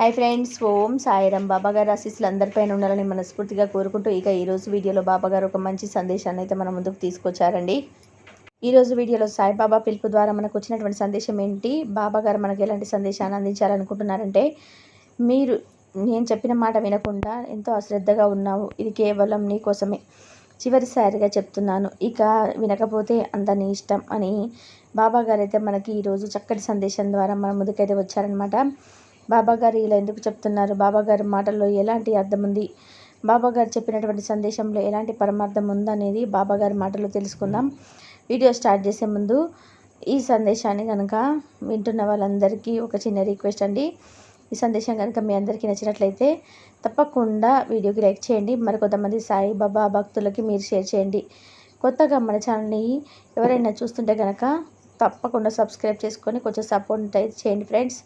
Hi friends ఓం సాయిరామ్. బాబాగారు ఆశీస్సులు అందరిపైన ఉండాలని మనస్ఫూర్తిగా కోరుకుంటూ ఇక ఈరోజు వీడియోలో బాబాగారు ఒక మంచి సందేశాన్ని అయితే మన ముందుకు తీసుకొచ్చారండి. ఈరోజు వీడియోలో సాయిబాబా పిలుపు ద్వారా మనకు వచ్చినటువంటి సందేశం ఏంటి? బాబాగారు మనకు ఎలాంటి సందేశాన్ని అందించాలనుకుంటున్నారంటే మీరు నేను చెప్పిన మాట వినకుండా ఎంతో అశ్రద్ధగా ఉన్నావు. ఇది కేవలం నీ కోసమే. చివరిసారిగా చెప్తున్నాను. ఇక వినకపోతే అంత నీ ఇష్టం అని బాబా గారు అయితే మనకి ఈరోజు చక్కటి సందేశం ద్వారా మన ముందుకైతే వచ్చారనమాట బాబా గారు ఇలా ఎందుకు చెప్తున్నారు? బాబాగారి మాటల్లో ఎలాంటి అర్థం ఉంది? బాబాగారు చెప్పినటువంటి సందేశంలో ఎలాంటి పరమార్థం ఉందనేది బాబాగారి మాటల్లో తెలుసుకుందాం. వీడియో స్టార్ట్ చేసే ముందు ఈ సందేశాన్ని కనుక వింటున్న వాళ్ళందరికీ ఒక చిన్న రిక్వెస్ట్ అండి. ఈ సందేశం కనుక మీ అందరికీ నచ్చినట్లయితే తప్పకుండా వీడియోకి లైక్ చేయండి. మరికొంతమంది సాయిబాబా భక్తులకి మీరు షేర్ చేయండి. కొత్తగా మన ఛానల్ని ఎవరైనా చూస్తుంటే కనుక తప్పకుండా సబ్స్క్రైబ్ చేసుకొని కొంచెం సపోర్ట్ అయితే చేయండి ఫ్రెండ్స్.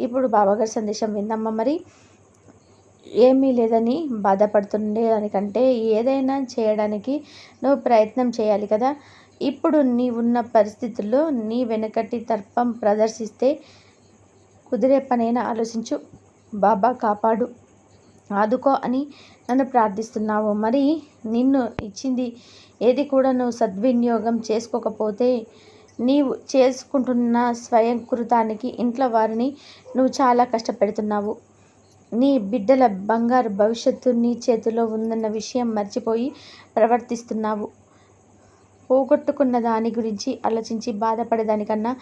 ఇప్పుడు బాబాగారి సందేశం విందమ్మ మరి. ఏమీ లేదని బాధపడుతుండే దానికంటే ఏదైనా చేయడానికి నువ్వు ప్రయత్నం చేయాలి కదా. ఇప్పుడు నీ ఉన్న పరిస్థితుల్లో నీ వెనకటి తర్పం ప్రదర్శిస్తే కుదిరే పనైనా ఆలోచించు. బాబా కాపాడు. ఆదుకో అని నన్ను ప్రార్థిస్తున్నావు. మరి నిన్ను ఇచ్చింది ఏది కూడా నువ్వు సద్వినియోగం చేసుకోకపోతే నీవు చేసుకుంటున్న స్వయంకృతానికి ఇంట్లో వారిని నువ్వు చాలా కష్టపెడుతున్నావు. నీ బిడ్డల బంగారు భవిష్యత్తు నీ చేతిలో ఉందన్న విషయం మర్చిపోయి ప్రవర్తిస్తున్నావు. పోగొట్టుకున్న దాని గురించి ఆలోచించి బాధపడేదానికన్నా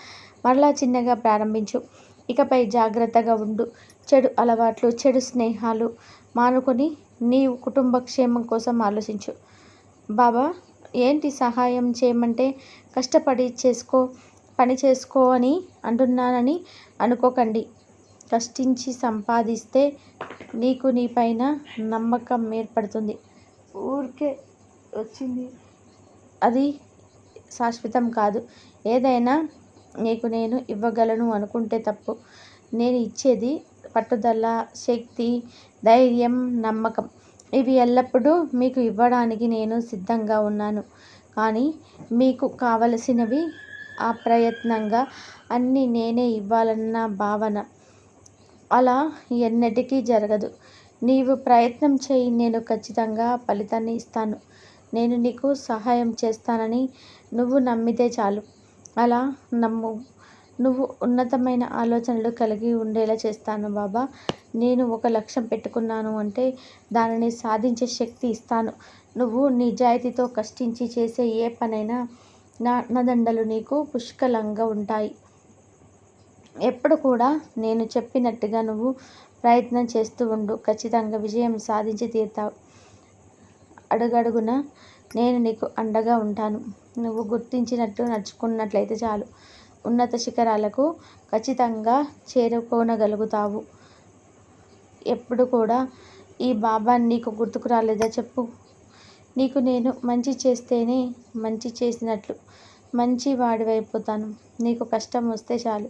మరలా చిన్నగా ప్రారంభించు. ఇకపై జాగ్రత్తగా ఉండు. చెడు అలవాట్లు చెడు స్నేహాలు మానుకొని నీవు కుటుంబ క్షేమం కోసం ఆలోచించు. బాబా ఏంటి సహాయం చేయమంటే కష్టపడి చేసుకో పని చేసుకో అని అంటున్నానని అనుకోకండి. కష్టించి సంపాదిస్తే నీకు నీ పైన నమ్మకం ఏర్పడుతుంది. ఊరికే వచ్చింది. అది శాశ్వతం కాదు. ఏదైనా నీకు నేను ఇవ్వగలను అనుకుంటే తప్పు. నేను ఇచ్చేది పట్టుదల శక్తి ధైర్యం నమ్మకం. ఇవి ఎల్లప్పుడూ మీకు ఇవ్వడానికి నేను సిద్ధంగా ఉన్నాను. కానీ మీకు కావలసినవి ఆ ప్రయత్నంగా అన్నీ నేనే ఇవ్వాలన్న భావన అలా ఎన్నటికీ జరగదు. నీవు ప్రయత్నం చేయి నేను ఖచ్చితంగా ఫలితాన్ని ఇస్తాను. నేను నీకు సహాయం చేస్తానని నువ్వు నమ్మితే చాలు. అలా నమ్ము నువ్వు ఉన్నతమైన ఆలోచనలు కలిగి ఉండేలా చేస్తాను బాబా. నేను ఒక లక్ష్యం పెట్టుకున్నాను అంటే దానిని సాధించే శక్తి ఇస్తాను. నువ్వు నిజాయితీతో కష్టించి చేసే ఏ పనైనా నా నదండలు నీకు పుష్కలంగా ఉంటాయి. ఎప్పుడు కూడా నేను చెప్పినట్టుగా నువ్వు ప్రయత్నం చేస్తూ ఉండు. ఖచ్చితంగా విజయం సాధించి తీరుతావు. అడుగడుగున నేను నీకు అండగా ఉంటాను. నువ్వు గుర్తించినట్టు నడుచుకున్నట్లయితే చాలు. ఉన్నత శిఖరాలకు ఖచ్చితంగా చేరుకోనగలుగుతావు. ఎప్పుడు కూడా ఈ బాబా నీకు గుర్తుకు రాలేదా చెప్పు. నీకు నేను మంచి చేస్తేనే మంచి చేసినట్లు మంచి వాడివైపోతాను నీకు కష్టం వస్తే చాలు.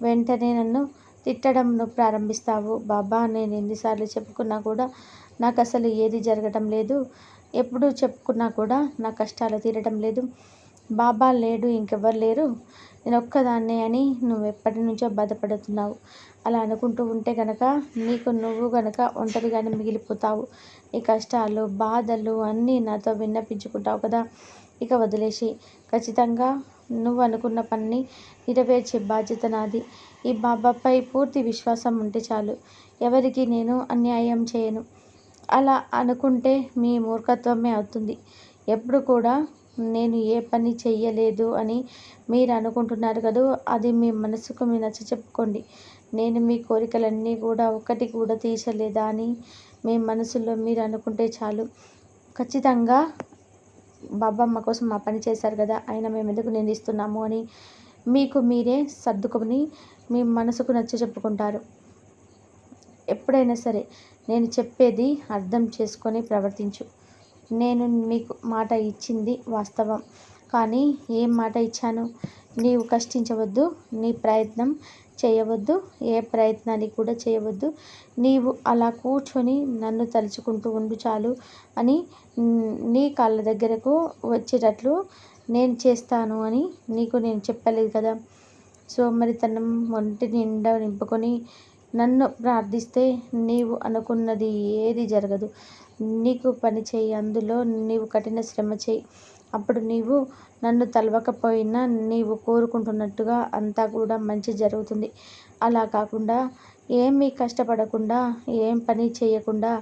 వెంటనే నన్ను తిట్టడం ప్రారంభిస్తావు. బాబా నేను ఎన్నిసార్లు చెప్పుకున్నా కూడా నాకు అసలు ఏది జరగటం లేదు. ఎప్పుడు చెప్పుకున్నా కూడా నా కష్టాలు తీరటం లేదు. బాబా లేడు ఇంకెవ్వరు లేరు. నేను ఒక్కదాన్నే అని నువ్వు ఎప్పటి నుంచో బాధపడుతున్నావు. అలా అనుకుంటూ ఉంటే కనుక నీకు నువ్వు కనుక ఒంటరిగానే మిగిలిపోతావు. నీ కష్టాలు బాధలు అన్నీ నాతో విన్నపించుకుంటావు కదా. ఇక వదిలేసి ఖచ్చితంగా నువ్వు అనుకున్న పనిని నెరవేర్చే బాధ్యత నాది. ఈ బాబాపై పూర్తి విశ్వాసం ఉంటే చాలు. ఎవరికి నేను అన్యాయం చేయను. అలా అనుకుంటే మీ మూర్ఖత్వమే అవుతుంది. ఎప్పుడు కూడా నేను ఏ పని చెయ్యలేదు అని మీరు అనుకుంటున్నారు కదా? అది మీ మనసుకు మీ నచ్చ చెప్పుకోండి. నేను మీ కోరికలన్నీ కూడా ఒకటి కూడా తీర్చలేదా అని మీ మనసులో మీరు అనుకుంటే చాలు. ఖచ్చితంగా బాబమ్మ కోసం మా పని చేశారు కదా ఆయన మేము ఎందుకు నిందిస్తున్నాము అని మీకు మీరే సర్దుకొని మీ మనసుకు నచ్చ చెప్పుకుంటారు. ఎప్పుడైనా సరే నేను చెప్పేది అర్థం చేసుకొని ప్రవర్తించు. నేను మీకు మాట ఇచ్చింది వాస్తవం. కానీ ఏం మాట ఇచ్చాను? నీవు కష్టించవద్దు నీ ప్రయత్నం చేయవద్దు ఏ ప్రయత్నాన్ని కూడా చేయవద్దు. నీవు అలా కూర్చొని నన్ను తలుచుకుంటూ ఉండు చాలు అని నీ కాళ్ళ దగ్గరకు వచ్చేటట్లు నేను చేస్తాను అని నీకు నేను చెప్పలేదు కదా? సో మరితనం ఒంటి నిండా నింపుకొని నన్ను ప్రార్థిస్తే నీవు అనుకున్నది ఏది జరగదు. నీకు పని చేయి అందులో నీవు కఠిన శ్రమ చేయి. అప్పుడు నీవు నన్ను తలవకపోయినా నీవు కోరుకుంటున్నట్టుగా అంతా కూడా మంచి జరుగుతుంది. అలా కాకుండా ఏమీ కష్టపడకుండా ఏం పని చేయకుండా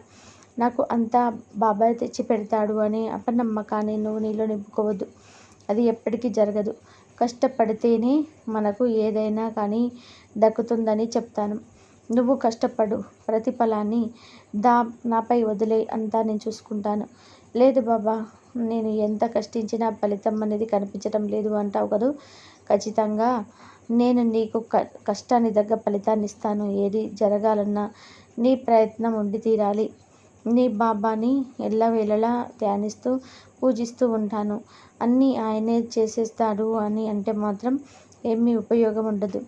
నాకు అంతా బాబాయ్ తెచ్చి పెడతాడు అనే అపనమ్మకాన్ని నువ్వు నీలో నింపుకోవద్దు. అది ఎప్పటికీ జరగదు. కష్టపడితేనే మనకు ఏదైనా కానీ దక్కుతుందని చెప్తాను. నువ్వు కష్టపడు ప్రతిఫలాన్ని దా నాపై వదిలే అంతా నేను చూసుకుంటాను. లేదు బాబా నేను ఎంత కష్టించినా ఫలితం అనేది కనిపించడం లేదు అంటావు కదూ? ఖచ్చితంగా నేను నీకు క కష్టాన్ని తగ్గ ఫలితాన్ని ఇస్తాను. ఏది జరగాలన్నా నీ ప్రయత్నం ఉండి తీరాలి. నీ బాబాని ఎల్లవేళలా ధ్యానిస్తూ పూజిస్తూ ఉంటాను. అన్నీ ఆయనే చేసేస్తాడు అని అంటే మాత్రం ఏమీ ఉపయోగం ఉండదు.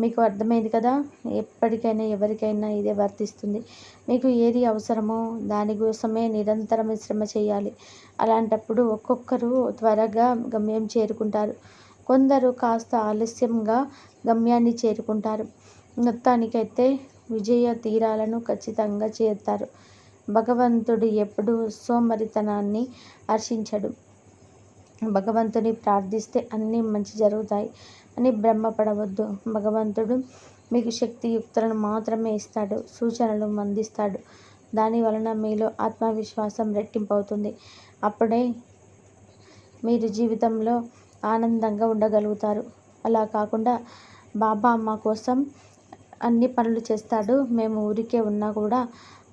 మీకు అర్థమైంది కదా? ఎప్పటికైనా ఎవరికైనా ఇదే వర్తిస్తుంది. మీకు ఏది అవసరమో దానికోసమే నిరంతరం శ్రమ చేయాలి. అలాంటప్పుడు ఒక్కొక్కరు త్వరగా గమ్యం చేరుకుంటారు. కొందరు కాస్త ఆలస్యంగా గమ్యాన్ని చేరుకుంటారు. మొత్తానికైతే విజయ తీరాలను ఖచ్చితంగా చేరుతారు. భగవంతుడు ఎప్పుడూ సోమరితనాన్ని హర్షించడు. భగవంతుని ప్రార్థిస్తే అన్నీ మంచి జరుగుతాయి అని భ్రమపడవద్దు. భగవంతుడు మీకు శక్తియుక్తులను మాత్రమే ఇస్తాడు సూచనలు అందిస్తాడు. దాని వలన మీలో ఆత్మవిశ్వాసం రెట్టింపు అవుతుంది అప్పుడే మీరు జీవితంలో ఆనందంగా ఉండగలుగుతారు. అలా కాకుండా బాబా మా కోసం అన్ని పనులు చేస్తాడు. మేము ఊరికే ఉన్నా కూడా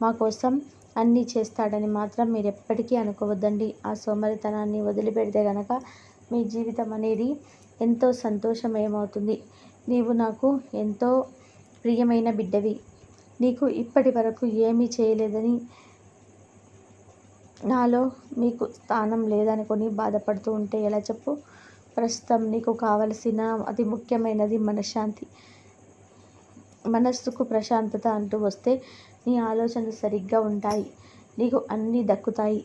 మా కోసం అన్నీ చేస్తాడని మాత్రం మీరు ఎప్పటికీ అనుకోవద్దండి. ఆ సోమరితనాన్ని వదిలిపెడితే గనక మీ జీవితం అనేది ఎంతో సంతోషమయమవుతుంది. నీవు నాకు ఎంతో ప్రియమైన బిడ్డవి. నీకు ఇప్పటి వరకు ఏమీ చేయలేదని నాలో మీకు స్థానం లేదనుకొని బాధపడుతూ ఉంటే ఎలా చెప్పు? ప్రస్తుతం నీకు కావలసిన అతి ముఖ్యమైనది మనశ్శాంతి. మనస్సుకు ప్రశాంతత అంటూ వస్తే నీ ఆలోచనలు సరిగ్గా ఉంటాయి. నీకు అన్నీ దక్కుతాయి.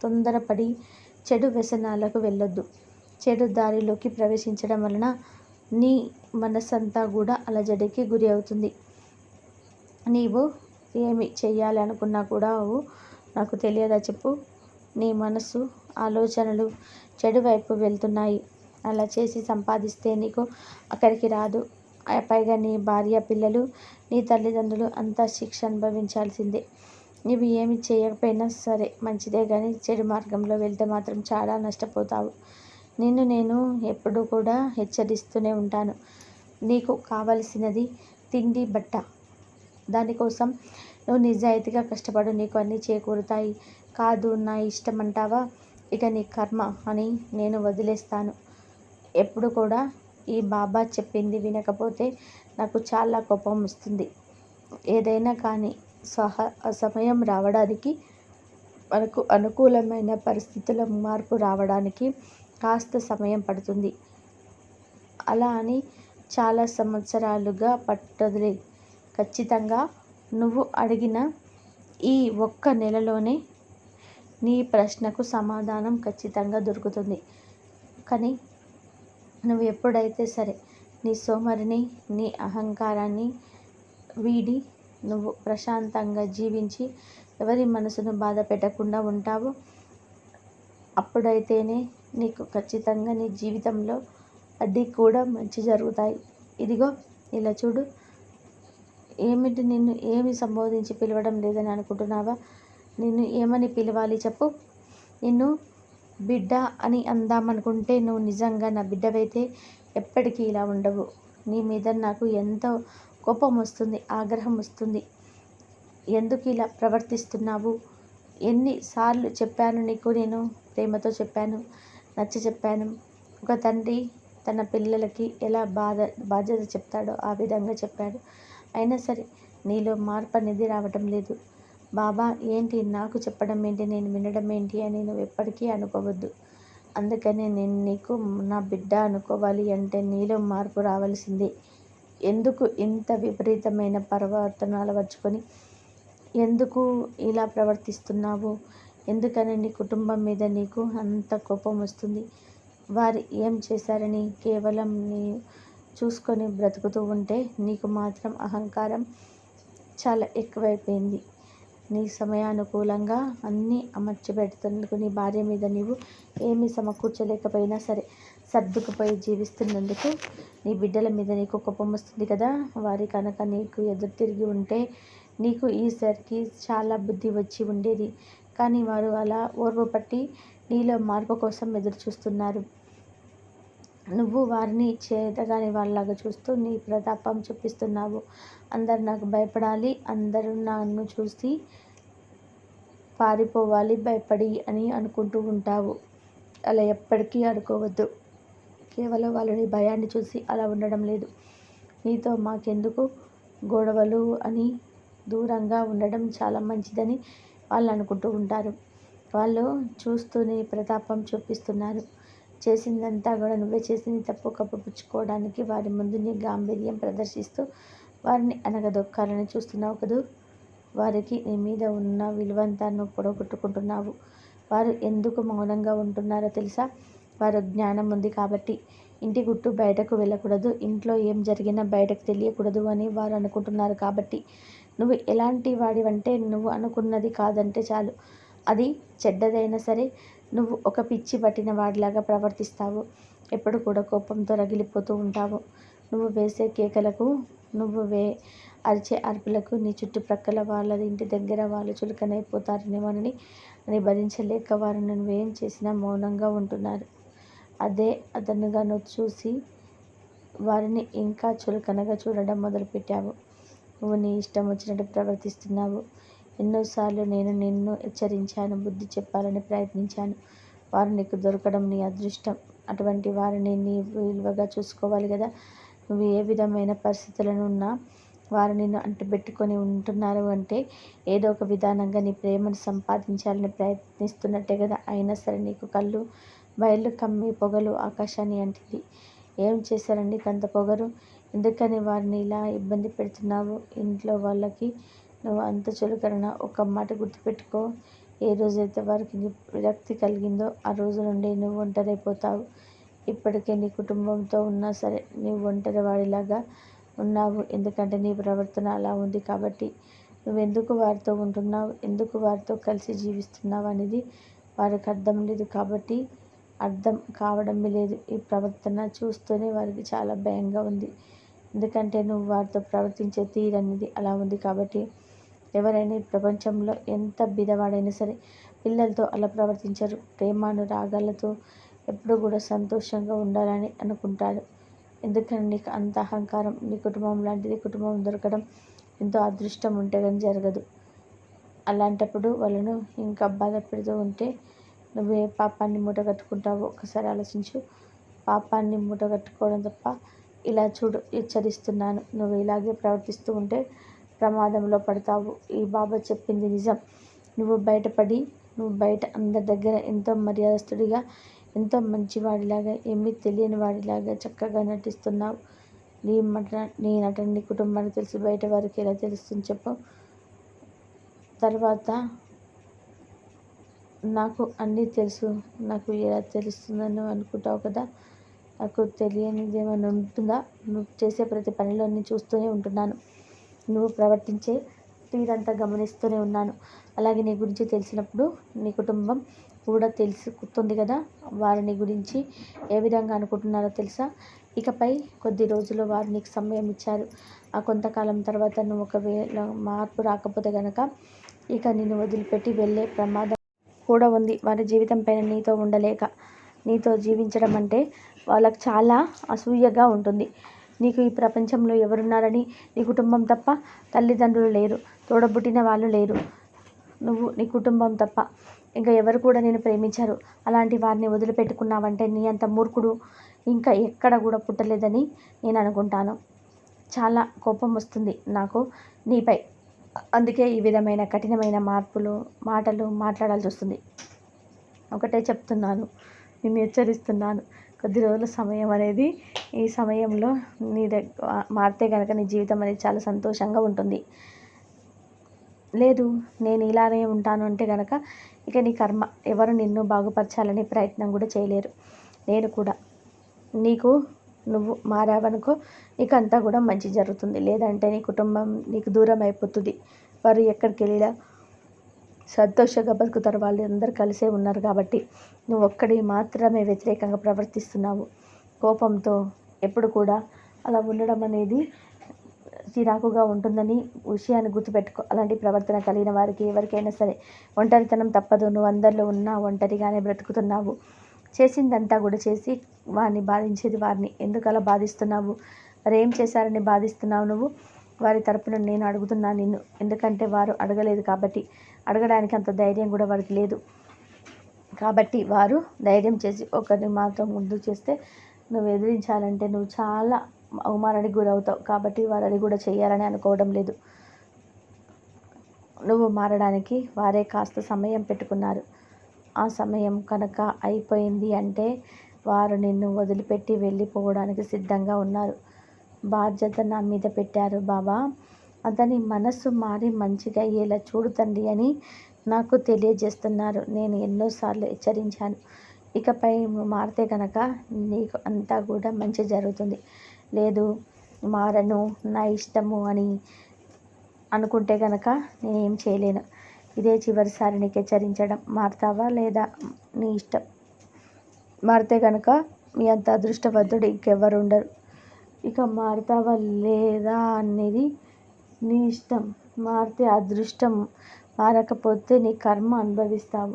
తొందరపడి చెడు వ్యసనాలకు వెళ్ళొద్దు. చెడు దారిలోకి ప్రవేశించడం వలన నీ మనస్సంతా కూడా అలజడికి గురి అవుతుంది. నీవు ఏమి చేయాలి అనుకున్నా కూడా నాకు తెలియదా చెప్పు. నీ మనసు ఆలోచనలు చెడు వైపు వెళ్తున్నాయి. అలా చేసి సంపాదిస్తే నీకు అక్కడికి రాదు. పైగా నీ భార్య పిల్లలు నీ తల్లిదండ్రులు అంతా శిక్ష అనుభవించాల్సిందే. నీవు ఏమి చేయకపోయినా సరే మంచిదే కానీ చెడు మార్గంలో వెళ్తే మాత్రం చాలా నష్టపోతావు. నిన్ను నేను ఎప్పుడూ కూడా హెచ్చరిస్తూనే ఉంటాను. నీకు కావలసినది తిండి బట్ట. దానికోసం నువ్వు నిజాయితీగా కష్టపడు నీకు అన్నీ చేకూరుతాయి. కాదు నా ఇష్టం అంటావా ఇక నీ కర్మ అని నేను వదిలేస్తాను. ఎప్పుడు కూడా ఈ బాబా చెప్పింది వినకపోతే నాకు చాలా కోపం వస్తుంది. ఏదైనా కానీ సహ సమయం రావడానికి మనకు అనుకూలమైన పరిస్థితుల మార్పు రావడానికి కాస్త సమయం పడుతుంది. అలా అని చాలా సంవత్సరాలుగా పట్టదులే. ఖచ్చితంగా నువ్వు అడిగిన ఈ ఒక్క నెలలోనే నీ ప్రశ్నకు సమాధానం ఖచ్చితంగా దొరుకుతుంది. కానీ నువ్వు ఎప్పుడైతే సరే నీ సోమరిని నీ అహంకారాన్ని వీడి నువ్వు ప్రశాంతంగా జీవించి ఎవరి మనసును బాధ పెట్టకుండా ఉంటావు అప్పుడైతేనే నీకు ఖచ్చితంగా నీ జీవితంలో అడ్డి కూడా మంచి జరుగుతాయి. ఇదిగో ఇలా చూడు. ఏమిటి నిన్ను ఏమి సంబోధించి పిలవడం లేదని అనుకుంటున్నావా? నిన్ను ఏమని పిలవాలి చెప్పు. నిన్ను బిడ్డ అని అందామనుకుంటే నువ్వు నిజంగా నా బిడ్డవైతే ఎప్పటికీ ఇలా ఉండవు. నీ మీద నాకు ఎంతో కోపం వస్తుంది ఆగ్రహం వస్తుంది. ఎందుకు ఇలా ప్రవర్తిస్తున్నావు? ఎన్నిసార్లు చెప్పాను నీకు నేను? ప్రేమతో చెప్పాను నచ్చ చెప్పాను. ఒక తండ్రి తన పిల్లలకి ఎలా బాధ బాధ్యత చెప్తాడో ఆ విధంగా చెప్పాడు. అయినా సరే నీలో మార్పు అనేది రావటం లేదు. బాబా ఏంటి నాకు చెప్పడం ఏంటి? నేను వినడం ఏంటి అని నువ్వు ఎప్పటికీ అనుకోవద్దు. అందుకనే నేను నీకు నా బిడ్డ అనుకోవాలి అంటే నీలో మార్పు రావాల్సిందే. ఎందుకు ఇంత విపరీతమైన పరివర్తనాలు వచ్చుకొని ఎందుకు ఇలా ప్రవర్తిస్తున్నావు? ఎందుకని నీ కుటుంబం మీద నీకు అంత కోపం వస్తుంది? వారు ఏం చేశారని కేవలం నీ చూసుకొని బ్రతుకుతూ ఉంటే నీకు మాత్రం అహంకారం చాలా ఎక్కువైపోయింది. నీ సమయానుకూలంగా అన్నీ అమర్చి పెడుతున్నందుకు నీ భార్య మీద నీవు ఏమీ సమకూర్చలేకపోయినా సరే సర్దుకుపోయి జీవిస్తున్నందుకు నీ బిడ్డల మీద నీకు కోపం వస్తుంది కదా. వారి కనుక నీకు ఎదురు తిరిగి ఉంటే నీకు ఈసారికి చాలా బుద్ధి వచ్చి ఉండేది. కానీ వారు అలా ఓర్వ పట్టి నీలో మార్పు కోసం ఎదురు చూస్తున్నారు నువ్వు వారిని చేతగాని వాళ్ళలాగా చూస్తూ నీ ప్రతాపం చూపిస్తున్నావు. అందరు నాకు భయపడాలి. అందరూ నన్ను చూసి పారిపోవాలి. భయపడి అని అనుకుంటూ ఉంటావు. అలా ఎప్పటికీ అనుకోవద్దు. కేవలం వాళ్ళు నీ భయాన్ని చూసి అలా ఉండడం లేదు. నీతో మాకెందుకు గొడవలు అని దూరంగా ఉండడం చాలా మంచిదని వాళ్ళు అనుకుంటూ ఉంటారు. వాళ్ళు చూస్తూనే ప్రతాపం చూపిస్తున్నారు. చేసిందంతా కూడా నువ్వే చేసింది తప్పు. కప్పుపుచ్చుకోవడానికి వారి ముందు నీ గాంభీర్యం ప్రదర్శిస్తూ వారిని అనగదొక్కాలని చూస్తున్నావు కదూ? వారికి నీ మీద ఉన్న విలువంతా నువ్వు పొడగొట్టుకుంటున్నావు. వారు ఎందుకు మౌనంగా ఉంటున్నారో తెలుసా? వారు జ్ఞానం ఉంది కాబట్టి ఇంటి గుట్టు బయటకు వెళ్ళకూడదు. ఇంట్లో ఏం జరిగినా బయటకు తెలియకూడదు అని వారు అనుకుంటున్నారు కాబట్టి నువ్వు ఎలాంటి వాడివంటే నువ్వు అనుకున్నది కాదంటే చాలు. అది చెడ్డదైనా సరే నువ్వు ఒక పిచ్చి పట్టిన వాడిలాగా ప్రవర్తిస్తావు. ఎప్పుడు కూడా కోపంతో రగిలిపోతూ ఉంటావు. నువ్వు వేసే కేకలకు నువ్వు వే అరిచే అరుపులకు నీ చుట్టుప్రక్కల వాళ్ళ ఇంటి దగ్గర వాళ్ళు చులకనైపోతారనేమోనని అని భరించలేక వారు నువ్వేం చేసినా మౌనంగా ఉంటున్నారు. అదే అదనుగా నువ్వు చూసి వారిని ఇంకా చులకనగా చూడడం మొదలుపెట్టావు. నువ్వు నీ ఇష్టం వచ్చినట్టు ప్రవర్తిస్తున్నావు. ఎన్నోసార్లు నేను నిన్ను హెచ్చరించాను బుద్ధి చెప్పాలని ప్రయత్నించాను. వారు నీకు దొరకడం నీ అదృష్టం. అటువంటి వారిని నీ విలువగా చూసుకోవాలి కదా. నువ్వు ఏ విధమైన పరిస్థితులను ఉన్నా వారు నిన్ను అంటిపెట్టుకొని ఉంటున్నారు అంటే ఏదో ఒక విధానంగా నీ ప్రేమను సంపాదించాలని ప్రయత్నిస్తున్నట్టే కదా. అయినా సరే నీకు కళ్ళు బయళ్ళు కమ్మి పొగలు ఆకాశాన్ని అంటింది. ఏం చేశారండి కంత పొగరు? ఎందుకని వారిని ఇలా ఇబ్బంది పెడుతున్నావు? ఇంట్లో వాళ్ళకి నువ్వు అంత చులకన ఒక మాట గుర్తుపెట్టుకో. ఏ రోజైతే వారికి విరక్తి కలిగిందో ఆ రోజు నుండి నువ్వు ఒంటరైపోతావు. ఇప్పటికే నీ కుటుంబంతో ఉన్నా సరే నీవు ఒంటరి వాడిలాగా ఉన్నావు. ఎందుకంటే నీ ప్రవర్తన అలా ఉంది కాబట్టి నువ్వు ఎందుకు వారితో ఉంటున్నావు? ఎందుకు వారితో కలిసి జీవిస్తున్నావు అనేది వారికి అర్థం లేదు కాబట్టి అర్థం కావడం లేదు. ఈ ప్రవర్తన చూస్తూనే వారికి చాలా భయంగా ఉంది. ఎందుకంటే నువ్వు వారితో ప్రవర్తించే తీరు అనేది అలా ఉంది కాబట్టి ఎవరైనా ఈ ప్రపంచంలో ఎంత బీదవాడైనా సరే పిల్లలతో అలా ప్రవర్తించరు. ప్రేమానురాగాలతో ఎప్పుడు కూడా సంతోషంగా ఉండాలని అనుకుంటాడు ఎందుకని నీకు అంత అహంకారం? నీ కుటుంబం లాంటిది కుటుంబం దొరకడం ఎంతో అదృష్టం ఉంటే కానీ జరగదు. అలాంటప్పుడు వాళ్ళను ఇంకా బాధ పెడుతూ ఉంటే నువ్వు ఏ పాపాన్ని మూట కట్టుకుంటావో ఒకసారి ఆలోచించు. పాపాన్ని మూట కట్టుకోవడం తప్ప ఇలా చూడు హెచ్చరిస్తున్నాను. నువ్వు ఇలాగే ప్రవర్తిస్తూ ఉంటే ప్రమాదంలో పడతావు. ఈ బాబా చెప్పింది నిజం. నువ్వు బయటపడి నువ్వు బయట అందరి దగ్గర ఎంతో మర్యాదస్తుడిగా ఎంతో మంచివాడిలాగా ఏమీ తెలియని వాడిలాగా చక్కగా నటిస్తున్నావు. నీ మటన నీ నటన నీ కుటుంబానికి తెలిసి బయట వారికి ఎలా తెలుస్తుంది చెప్పు. తర్వాత నాకు అన్నీ తెలుసు. నాకు ఎలా తెలుస్తుందని అనుకుంటావు కదా? నాకు తెలియనిది ఏమైనా ఉంటుందా? నువ్వు చేసే ప్రతి పనిలో చూస్తూనే ఉంటున్నాను. నువ్వు ప్రవర్తించే తీరంతా గమనిస్తూనే ఉన్నాను. అలాగే నీ గురించి తెలిసినప్పుడు నీ కుటుంబం కూడా తెలుసుకుంటుంది కదా. వారు నీ గురించి ఏ విధంగా అనుకుంటున్నారో తెలుసా? ఇకపై కొద్ది రోజులు వారు నీకు సమయం ఇచ్చారు. ఆ కొంతకాలం తర్వాత నువ్వు ఒకవేళ మార్పు రాకపోతే కనుక ఇక నిన్ను వదిలిపెట్టి వెళ్ళే ప్రమాదం కూడా ఉంది. వారి జీవితం పైన నీతో ఉండలేక నీతో జీవించడం అంటే వాళ్ళకు చాలా అసూయగా ఉంటుంది. నీకు ఈ ప్రపంచంలో ఎవరున్నారని నీ కుటుంబం తప్ప తల్లిదండ్రులు లేరు తోడబుట్టిన వాళ్ళు లేరు. నువ్వు నీ కుటుంబం తప్ప. ఇంకా ఎవరు కూడా నేను ప్రేమించారు. అలాంటి వారిని వదిలిపెట్టుకున్నావంటే నీ అంత మూర్ఖుడు ఇంకా ఎక్కడ కూడా పుట్టలేదని నేను అనుకుంటాను. చాలా కోపం వస్తుంది నాకు నీపై. అందుకే ఈ విధమైన కఠినమైన మార్పులు మాటలు మాట్లాడాల్సి వస్తుంది ఒకటే చెప్తున్నాను నేను హెచ్చరిస్తున్నాను. కొద్ది రోజుల సమయం అనేది ఈ సమయంలో నీ దగ్గర మారితే కనుక నీ జీవితం అనేది చాలా సంతోషంగా ఉంటుంది. లేదు నేను ఇలానే ఉంటాను అంటే కనుక ఇక నీ కర్మ ఎవరు నిన్ను బాగుపరచాలనే ప్రయత్నం కూడా చేయలేరు. నేను కూడా. నీకు నువ్వు మారావనుకో నీకు అంతా కూడా మంచి జరుగుతుంది. లేదంటే నీ కుటుంబం నీకు దూరం అయిపోతుంది. వారు ఎక్కడికి వెళ్ళినా సంతోషంగా బతుకుతారు. వాళ్ళు అందరూ కలిసే ఉన్నారు కాబట్టి నువ్వు ఒక్కడి మాత్రమే వ్యతిరేకంగా ప్రవర్తిస్తున్నావు. కోపంతో ఎప్పుడు కూడా అలా ఉండడం అనేది చిరాకుగా ఉంటుందని విషయాన్ని గుర్తుపెట్టుకో. అలాంటి ప్రవర్తన కలిగిన వారికి ఎవరికైనా సరే ఒంటరితనం తప్పదు. నువ్వు అందరిలో ఉన్నా ఒంటరిగానే బ్రతుకుతున్నావు. చేసిందంతా కూడా చేసి వారిని బాధించేది వారిని ఎందుకు అలా బాధిస్తున్నావు? మరి ఏం చేశారని బాధిస్తున్నావు నువ్వు? వారి తరపున నేను అడుగుతున్నాను నిన్ను. ఎందుకంటే వారు అడగలేదు కాబట్టి అడగడానికి అంత ధైర్యం కూడా వారికి లేదు. కాబట్టి వారు ధైర్యం చేసి ఒకరిని మాత్రం ముందు చేస్తే నువ్వు ఎదిరించాలంటే నువ్వు చాలా అవమానానికి గురవుతావు. కాబట్టి వారు అది కూడా చేయాలని అనుకోవడం లేదు. నువ్వు మారడానికి వారే కాస్త సమయం పెట్టుకున్నారు. ఆ సమయం కనుక అయిపోయింది అంటే వారు నిన్ను వదిలిపెట్టి వెళ్ళిపోవడానికి సిద్ధంగా ఉన్నారు. బాధ్యత నా మీద పెట్టారు బాబా అతని మనస్సు మారి మంచిగా అయ్యేలా చూడు తండ్రి అని నాకు తెలియజేస్తున్నారు. నేను ఎన్నోసార్లు హెచ్చరించాను. ఇకపై మారితే కనుక నీకు అంతా కూడా మంచి జరుగుతుంది. లేదు మారను నా ఇష్టము అని అనుకుంటే కనుక నేనేం చేయలేను. ఇదే చివరిసారి నీకు హెచ్చరించడం. మారుతావా లేదా? నీ ఇష్టం. మారితే కనుక మీ అంత అదృష్టవంతుడు ఇంకెవ్వరు ఉండరు. ఇక మారుతావా లేదా అనేది నీ ఇష్టం. మారితే అదృష్టం మారకపోతే నీ కర్మ అనుభవిస్తావు.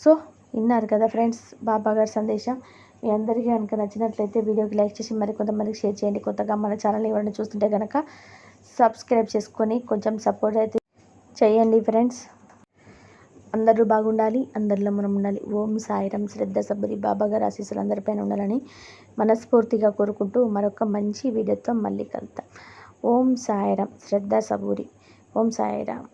సో విన్నారు కదా ఫ్రెండ్స్ బాబా గారి సందేశం. మీ అందరికీ కనుక నచ్చినట్లయితే వీడియోకి లైక్ చేసి మరి కొంతమందికి షేర్ చేయండి. కొత్తగా మన ఛానల్ ఎవరైనా చూస్తుంటే కనుక సబ్స్క్రైబ్ చేసుకొని కొంచెం సపోర్ట్ అయితే చేయండి ఫ్రెండ్స్. అందరూ బాగుండాలి అందరిలో మనం ఉండాలి. ఓం సాయిరం శ్రద్ధ సబ్బరి బాబా గారు ఆశీస్సులు అందరిపైన ఉండాలని మనస్ఫూర్తిగా కోరుకుంటూ మరొక మంచి వీడియోతో మళ్ళీ కలుద్దాం. ఓం సాయిరం శ్రద్ధ సబూరి ఓం సాయిరామ్